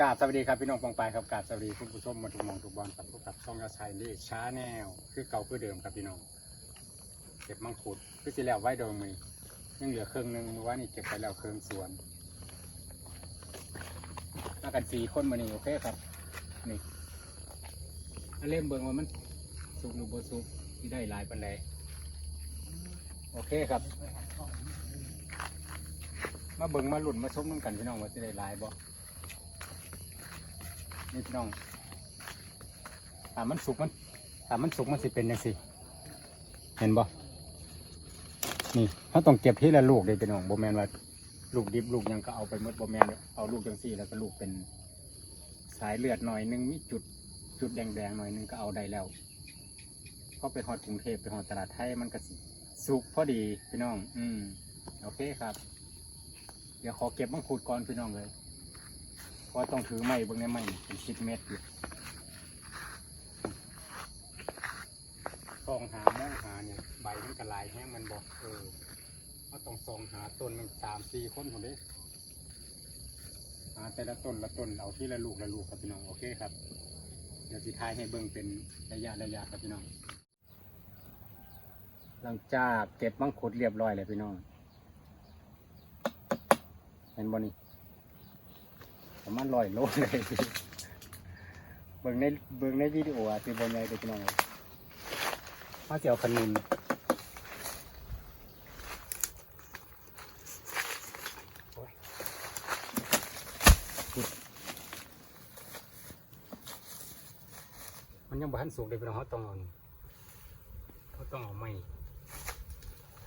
กราบสวัสดีครับพี่น้องปองปายครับกราบสวัสดีคุณผู้ชมมาทุกมองทุกบอลครับพบกับช่องยาชัยนี่ช้าแนวคือเก่าคือเดิมครับพี่น้องเก็บมังคุดคือสิแล้วไว้โดยมือยังเหลือครึ่งหนึ่งมือว่านี่เก็บไปแล้วครึ่งส่วนมากันสี่คนมานี่โอเคครับนี่เล่มเบิ่งว่ามันสุกหรือบ่สุกที่ได้หลายปันใดโอเคครับ มาเบิ่งมาหลุนมาชมน้ำกันพี่น้องว่าจะได้หลายบ่ นี่พี่น้องถ้ามันสุกมันถ้ามันสุกมันสิเป็นยังสิเห็นบ่นี่เขาต้องเก็บที่ละลูกเลยพี่น้องโบแมนว่าลูกดิบลูกยังก็เอาไปหมดโบแมนเอาลูกจังสี่แล้วก็ลูกเป็นสายเลือดหน่อยหนึงมีจุดจุดแดงๆหน่อยหนึงก็เอาได้แล้วก็ไปฮอดกรุงเทพไปฮอดตลาดไทยมันก็สิสุกพอดีพี่น้อง อืมโอเคครับ เดี๋ยวขอเก็บมังคุดก่อนพี่น้องเลย ราะต้องถือไม้เบางในไม้เป็นสิบเมตรอยู่ซองหามองหาเนี่ยใบมันกระลายแห้งมันบอกเออเขาต้องซองหาต้นหนึ่งสามสี่คนคนเด้หาแต่ละต้นละต้นเอาที่ละลูกละลูกครับพี่น้องโอเคครับ เดี๋ยวสิท้ายให้เบิ่งเป็นระยะระยะครับพี่น้อง หลังจากเก็บมังคุดเรียบร้อยเลยพี่น้องเห็นบ่นี่ ประมาณร้อยโลเลยเบิ่งในเบิ่งในวิดีโออาจจะบนใหญ่เด็กน้องมาเสียวขนุนมันยังบ่ทันสุกเลยพี่น้องเขาต้องเอาเขาต้องเอาไม้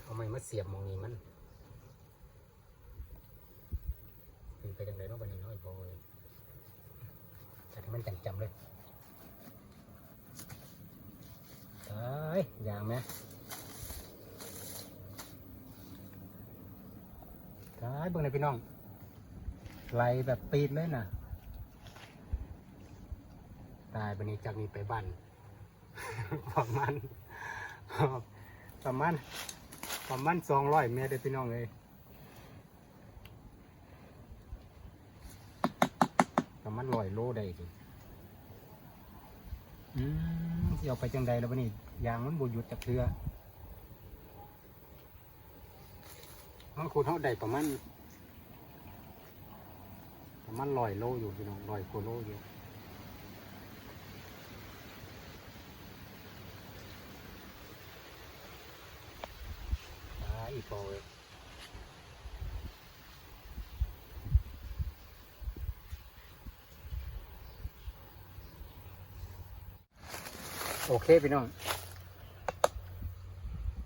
เอาไม้มาเสียบมองนี้มันคือไปจังไดเนาะบันนี้นาะไอ้พอย มันจังจำเลยตายอย่างไหมตายเบิ่งเลยพี่น้อง ไหลแบบปีดเลยน่ะตายบันนี้จากนี้ไปบ้านประมาณประมาณประมาณสองร้อยเมตรเลยพี่น้องเลยประมาณร้อยโลได้ดิ อืมสิเอาไปจังใดแล้ววะนี่ยางมันบหยุดจากเทือมันคูณเท่าใดประมาณประมาณร้อยโลอยู่พี่น้องร้อยกว่าโลอยู่อีกพอเลย โอเคพี่น้อง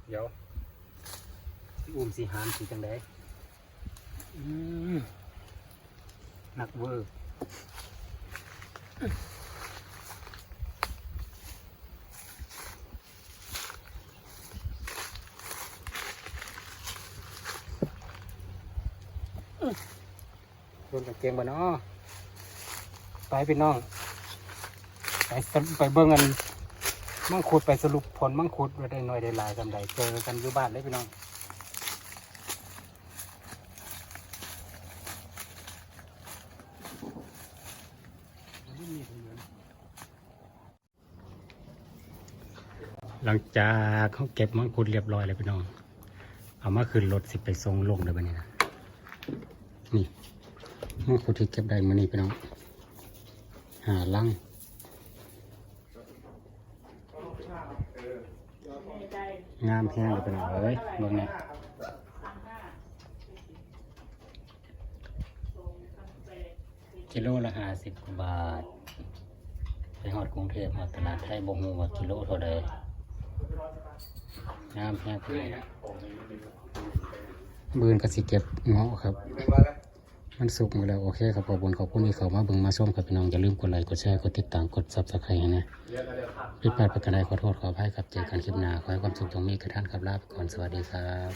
เดี๋ยวสิอุ้มสีหามสีจังไดอืมหนักเวอร์โดนกับเกงบ่เนาะไปพี่น้อง ไปสรุปไปเบิ่งกัน มังคุดไปสรุปผลมังคุดว่าได้หน่อยได้หลายกำไรเจอกันอยู่บ้านเลยพี่น้องหลังจากเขาเก็บมังคุดเรียบร้อยเลยพี่น้อง เอามาขึ้นรถสิไปส่งลงเลยบันนี้นะนี่มังคุดที่เก็บได้มานี่พี่น้องหาลัง งามแห้งเลยเป็นเอาเลยเบิ่งเนี่ยกิโลละห้าสิบกว่าบาท ไปหอดกรุงเทพหอดตลาดไทยบ่ฮู้ว่ากิโลเท่าใดงามแห้งพี่น้องบืนก็สิเก็บเงาะครับ มันสุกหมดแล้วโอเคครับขอบคุณขอบคุณที่เขามาเบิ่งมาส้มครับพี่น้องอย่าลืมกดไลค์กดแชร์กดติดตามกดซับสไครต์นะผิดพลาดประการใดขอโทษขออภัยครับเจอกันคลิปหน้าขอให้ความสุขจงมีกับท่านครับลาไปก่อนสวัสดีครับ